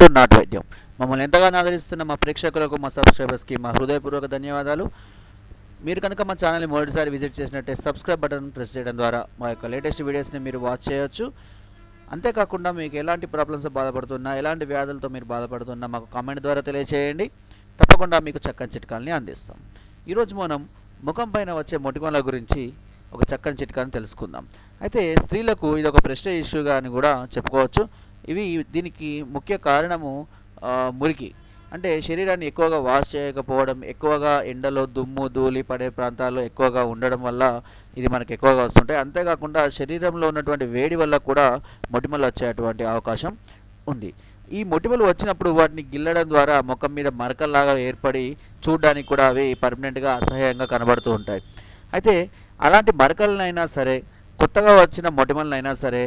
To not వైద్యం. మమ్మల్ని ఎంతగానో ఆదరిస్తున్న మా ప్రేక్షకులకు మా సబ్స్క్రైబర్స్కి మా హృదయపూర్వక ధన్యవాదాలు. మీరు కనుక మా ఛానల్ని మొదటిసారి విజిట్ చేసినట్టే సబ్స్క్రైబ్ బటన్ ప్రెస్ చేయడం ద్వారా మా యొక్క లేటెస్ట్ వీడియోస్ని మీరు వాచ్ చేయొచ్చు. అంతేకాకుండా మీకు ఎలాంటి ప్రాబ్లమ్స్ బాధపడుతున్నా ఎలాంటి వ్యాధులతో మీరు బాధపడుతున్నా మాకు కామెంట్ ద్వారా తెలియచేయండి. తప్పకుండా మీకు చక్కని చిట్కాలని అందిస్తాం. ఈరోజు మనం ముఖం పైన వచ్చే మొటిమల గురించి ఒక చక్కని చిట్కాని తెలుసుకుందాం. అయితే స్త్రీలకు ఇది ఒక ప్రశ్న ఇష్యూగా అని కూడా చెప్పుకోవచ్చు. ఇవి దీనికి ముఖ్య కారణము మురికి. అంటే శరీరాన్ని ఎక్కువగా వాష్ చేయకపోవడం ఎక్కువగా ఎండలో దుమ్ము ధూళి పడే ప్రాంతాల్లో ఎక్కువగా ఉండడం వల్ల ఇది మనకు ఎక్కువగా వస్తుంటాయి. అంతేకాకుండా శరీరంలో ఉన్నటువంటి వేడి వల్ల కూడా మొటిమలు వచ్చేటువంటి అవకాశం ఉంది. ఈ మొటిమలు వచ్చినప్పుడు వాటిని గిల్లడం ద్వారా ముఖం మీద మరకల్లాగా ఏర్పడి చూడడానికి కూడా అవి పర్మనెంట్గా అసహ్యంగా కనబడుతూ ఉంటాయి. అయితే అలాంటి మరకలనైనా సరే కొత్తగా వచ్చిన మొటిమలనైనా సరే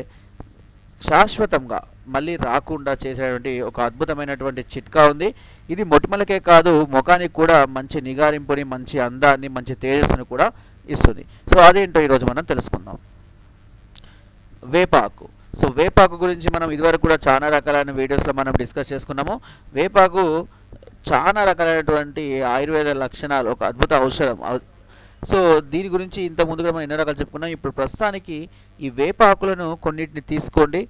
శాశ్వతంగా మళ్ళీ రాకుండా చేసేటువంటి ఒక అద్భుతమైనటువంటి చిట్కా ఉంది. ఇది మొటిమలకే కాదు ముఖానికి కూడా మంచి నిగారింపుని మంచి అందాన్ని మంచి తేజస్సును కూడా ఇస్తుంది. సో అదేంటో ఈరోజు మనం తెలుసుకుందాం. వేపాకు. సో వేపాకు గురించి మనం ఇదివరకు కూడా చాలా రకాలైన వీడియోస్లో మనం డిస్కస్ చేసుకున్నాము. వేపాకు చాలా రకాలైనటువంటి ఆయుర్వేద లక్షణాలు ఒక అద్భుత ఔషధం. సో దీని గురించి ఇంత ముందుగా మనం ఎన్నో రకాలు చెప్పుకున్నాం. ఇప్పుడు ప్రస్తుతానికి ఈ వేపాకులను కొన్నిటిని తీసుకోండి.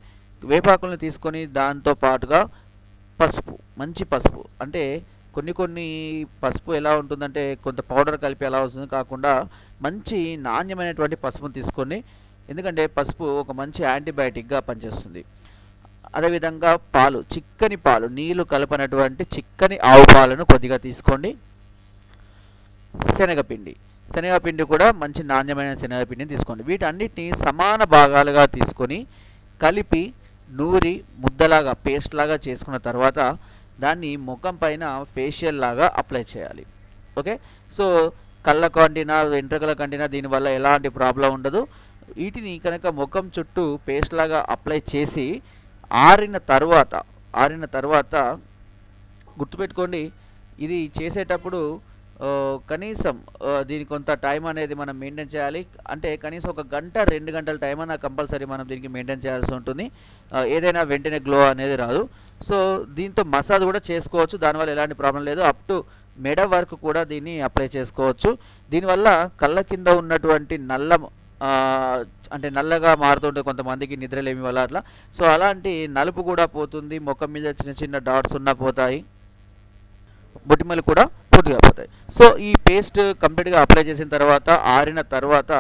వేపాకులను తీసుకొని దాంతో పాటుగా పసుపు మంచి పసుపు. అంటే కొన్ని కొన్ని పసుపు ఎలా ఉంటుందంటే కొంత పౌడర్ కలిపి ఎలా అవుతుంది కాకుండా మంచి నాణ్యమైనటువంటి పసుపును తీసుకొని ఎందుకంటే పసుపు ఒక మంచి యాంటీబయాటిక్గా పనిచేస్తుంది. అదేవిధంగా పాలు చిక్కని పాలు నీళ్ళు కలపనటువంటి చిక్కని ఆవు పాలను కొద్దిగా తీసుకోండి. శనగపిండి. శనగపిండి కూడా మంచి నాణ్యమైన శనగపిండిని తీసుకోండి. వీటన్నిటిని సమాన భాగాలుగా తీసుకొని కలిపి నూరి ముద్దలాగా పేస్ట్ లాగా చేసుకున్న తర్వాత దాన్ని ముఖం పైన ఫేషియల్ లాగా అప్లై చేయాలి. ఓకే? సో కళ్ళ కంటినా వెంట్రుకల కంటినా దీనివల్ల ఎలాంటి ప్రాబ్లం ఉండదు. వీటిని కనుక ముఖం చుట్టూ పేస్ట్ లాగా అప్లై చేసి ఆరిన తర్వాత ఆరిన తర్వాత గుర్తుపెట్టుకోండి. ఇది చేసేటప్పుడు కనీసం దీనికి కొంత టైం అనేది మనం మెయింటైన్ చేయాలి. అంటే కనీసం ఒక గంట రెండు గంటల టైం అన్న కంపల్సరీ మనం దీనికి మెయింటైన్ చేయాల్సి ఉంటుంది. ఏదైనా వెంటనే గ్లో అనేది రాదు. సో దీంతో మసాజ్ కూడా చేసుకోవచ్చు. దానివల్ల ఎలాంటి ప్రాబ్లం లేదు. అప్ టు మెడ వరకు కూడా దీన్ని అప్లై చేసుకోవచ్చు. దీనివల్ల కళ్ళ కింద ఉన్నటువంటి నల్ల అంటే నల్లగా మారుతుంటే కొంతమందికి నిద్రలేమి వల్ల అట్లా. సో అలాంటి నలుపు కూడా పోతుంది. ముఖం మీద చిన్న చిన్న డాట్స్ ఉన్నా పోతాయి. బొటిమలు కూడా పూర్తిగా పోతాయి సో ఈ పేస్ట్ కంప్లీట్గా అప్లై చేసిన తర్వాత ఆరిన తర్వాత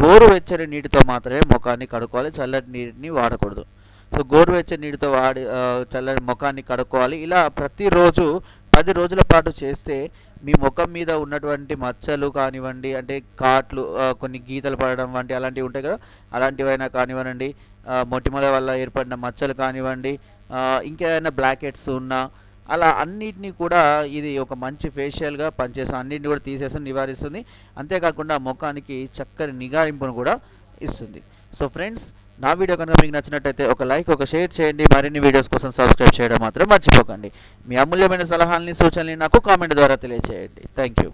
గోరువెచ్చని నీటితో మాత్రమే ముఖాన్ని కడుక్కోవాలి చల్లటి నీటిని వాడకూడదు. సో గోరువెచ్చని నీటితో వాడి చల్లని ముఖాన్ని కడుక్కోవాలి. ఇలా ప్రతిరోజు పది రోజుల పాటు చేస్తే మీ ముఖం మీద ఉన్నటువంటి మచ్చలు కానివ్వండి అంటే కాట్లు కొన్ని గీతలు పడడం వంటి అలాంటివి ఉంటాయి కదా అలాంటివైనా కానివ్వండి మొటిమల వల్ల ఏర్పడిన మచ్చలు కానివ్వండి ఇంకా ఏమైనా బ్లాకెట్స్ ఉన్నా అలా అన్నిటినీ కూడా ఇది ఒక మంచి ఫేషియల్గా పనిచేస్తుంది. అన్నిటిని కూడా తీసేస్తుంది నివారిస్తుంది. అంతేకాకుండా ముఖానికి చక్కని నిగారింపును కూడా ఇస్తుంది. సో ఫ్రెండ్స్ నా వీడియో కనుక మీకు నచ్చినట్టయితే ఒక లైక్ ఒక షేర్ చేయండి. మరిన్ని వీడియోస్ కోసం సబ్స్క్రైబ్ చేయడం మాత్రం మర్చిపోకండి. మీ అమూల్యమైన సలహాలని సూచనలని నాకు కామెంట్ ద్వారా తెలియజేయండి థ్యాంక్ యూ